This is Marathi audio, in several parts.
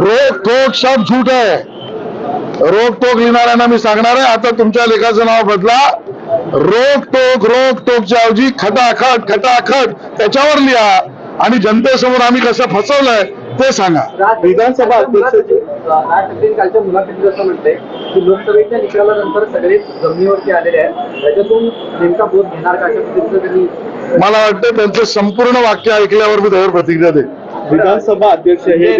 रोग टोक सब झूट आहे रोग टोक लिहिणाऱ्यांना मी सांगणार आहे. आता तुमच्या लेखाचं नाव बदला. रोग टोक रोग टोकच्या ऐवजी खटाखट खटाखट त्याच्यावर लिहा. आणि जनतेसमोर आम्ही कसं फसवलंय ते सांगा. विधानसभा कालच्या मुलाखतीत असं म्हणतंय की लोकसभेच्या निकालानंतर सगळे जमिनीवरती आलेले आहेत. त्याच्यातून नेमका बोध घेणार का? मला वाटतं त्यांचं संपूर्ण वाक्य ऐकल्यावर मी त्यावर प्रतिक्रिया देईन. विधानसभा अध्यक्ष हे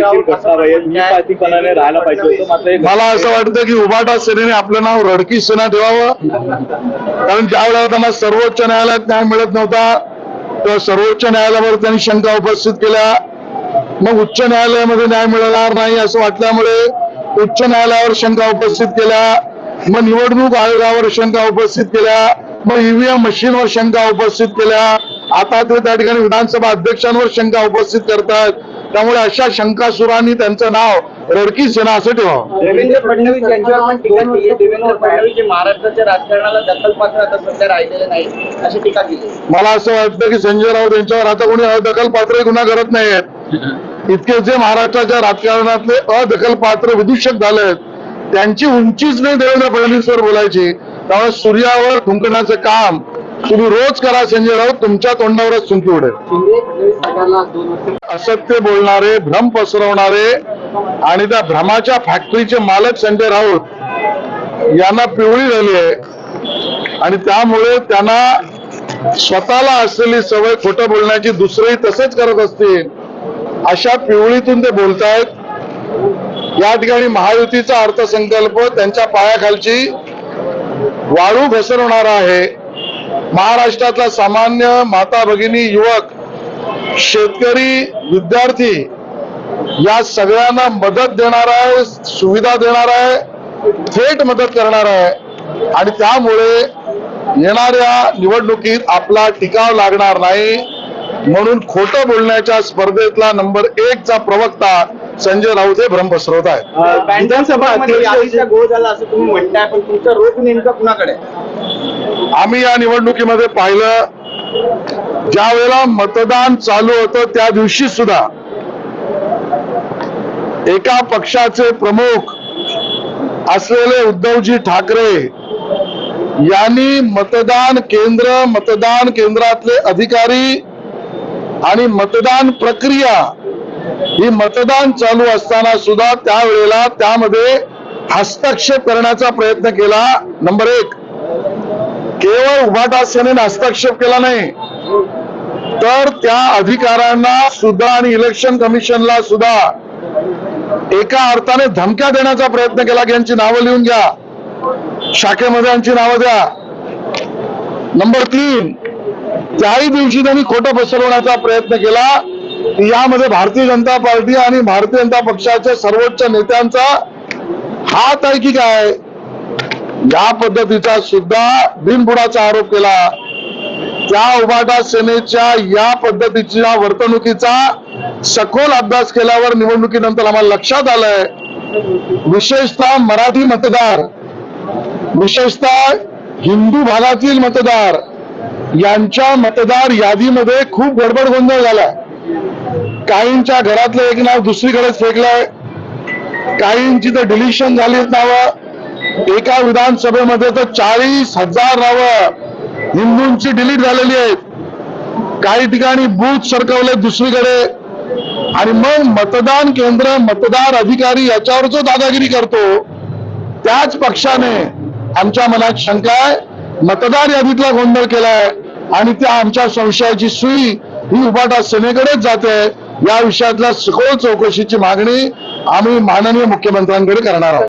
निपातीपणाने राहायला पाहिजे हे मला असं वाटतं की उबाटा सेनेने आपलं नाव रडकी सेना ठेवावं. कारण ज्या वेळेला त्यांना सर्वोच्च न्यायालयात न्याय मिळत नव्हता. तेव्हा सर्वोच्च न्यायालयावर त्यांनी शंका उपस्थित केल्या. मग उच्च न्यायालयामध्ये न्याय मिळणार नाही असं वाटल्यामुळे उच्च न्यायालयावर शंका उपस्थित केल्या मग निवडणूक आयोगावर शंका उपस्थित केल्या मग ईव्हीएम मशीनवर शंका उपस्थित केल्या. आता ते त्या ठिकाणी विधानसभा अध्यक्षांवर शंका उपस्थित करतात. त्यामुळे अशा शंकासुरांनी त्यांचं नाव रडकी सेना असं ठेवावं. देवेंद्र फडणवीस यांच्यावर पण टीका केली आहे. देवेंद्र फडणवीस जे महाराष्ट्राच्या राजकारणाला दखलपात्र आता सध्या राहिलेले नाही अशी टीका केली मला असं वाटतं की संजय राऊत यांच्यावर आता कोणी अदखलपात्र गुन्हा करत नाहीयेत. इतके जे महाराष्ट्राच्या राजकारणातले अदखल पात्र विदूषक झाले आहेत त्यांची उंचीच नाही देवेंद्र फडणवीसवर बोलायची. त्यामुळे सूर्यावर थुंकण्याचं काम तुम्ही रोज करा संजय राऊत तुमच्या तोंडावरच थुंकी उडेल. असत्य बोलणारे भ्रम पसरवणारे आणि त्या भ्रमाच्या फॅक्टरीचे मालक संजय राऊत यांना पिवळी झाली आहे. आणि त्यामुळे त्यांना स्वतःला असलेली सवय खोटं बोलण्याची दुसरेही तसेच करत असतील. अशा पिवळीतून ते बोलतायत. या ठिकाणी महायुतीचा अर्थसंकल्प त्यांच्या पायाखालची वाळू घसरवणारा आहे. महाराष्ट्रातला सामान्य माता भगिनी युवक शेतकरी विद्यार्थी या सगळ्यांना मदत देणार आहे सुविधा देणार आहे थेट मदत करणार आहे. आणि त्यामुळे येणाऱ्या निवडणुकीत आपला टिकाव लागणार नाही. म्हणून खोटं बोलण्याच्या स्पर्धेतला नंबर एक चा प्रवक्ता संजय राऊत हे भ्रम पसरवत आहेत विधानसभा अध्यक्ष गोळ झाला असं तुम्ही म्हणताय पण तुमचा रोख नेमका कुणाकडे? आम्ही या निवडणुकीमध्ये पाहिलं ज्या वेळेला मतदान चालू होतं त्या दिवशी सुद्धा एका पक्षाचे प्रमुख असलेले उद्धवजी ठाकरे यांनी मतदान केंद्र मतदान केंद्रातले अधिकारी आणि मतदान प्रक्रिया ही मतदान चालू असताना सुद्धा त्यावेळेला त्यामध्ये हस्तक्षेप करण्याचा प्रयत्न केला. नंबर एक केवळ उभाटा सेनेने हस्तक्षेप केला नाही तर त्या अधिकाऱ्यांना सुद्धा आणि इलेक्शन कमिशनला सुद्धा एका अर्थाने धमक्या देण्याचा प्रयत्न केला. की यांची नावं लिहून घ्या. शाखेमध्ये यांची नावं द्या. नंबर तीन त्याही दिवशी त्यांनी खोटं पसरवण्याचा प्रयत्न केला. यामध्ये भारतीय जनता पार्टी आणि भारतीय जनता पक्षाच्या सर्वोच्च नेत्यांचा हात आहे की काय? या पद्धतीचा सुद्धा बिनबुडाचा आरोप केला. त्या उभाटा सेनेच्या या पद्धतीच्या वर्तणुकीचा सखोल अभ्यास केल्यावर निवडणुकीनंतर आम्हाला लक्षात आलंय. विशेषतः मराठी मतदार विशेषतः हिंदू भागातील मतदार यांच्या मतदार यादीमध्ये खूप गडबड गोंधळ झाला काहींच्या घरातलं एक नाव दुसरीकडेच फेकलंय. काहींची तर डिलिशन झालीत नावं. एका विधानसभेमध्ये तर चाळीस हजार नावं हिंदूंची डिलीट झालेली आहेत. काही ठिकाणी बूथ सरकवले दुसरीकडे. आणि मग मतदान केंद्र मतदार अधिकारी याच्यावर जो दादागिरी करतो त्याच पक्षाने आमच्या मनात शंका आहे. मतदार यादीतला गोंधळ केलाय. आणि त्या आमच्या संशयाची सुई ही उभाटा सेनेकडेच जाते. या विषयातल्या सखोल चौकशीची मागणी आम्ही माननीय मुख्यमंत्र्यांकडे करणार आहोत.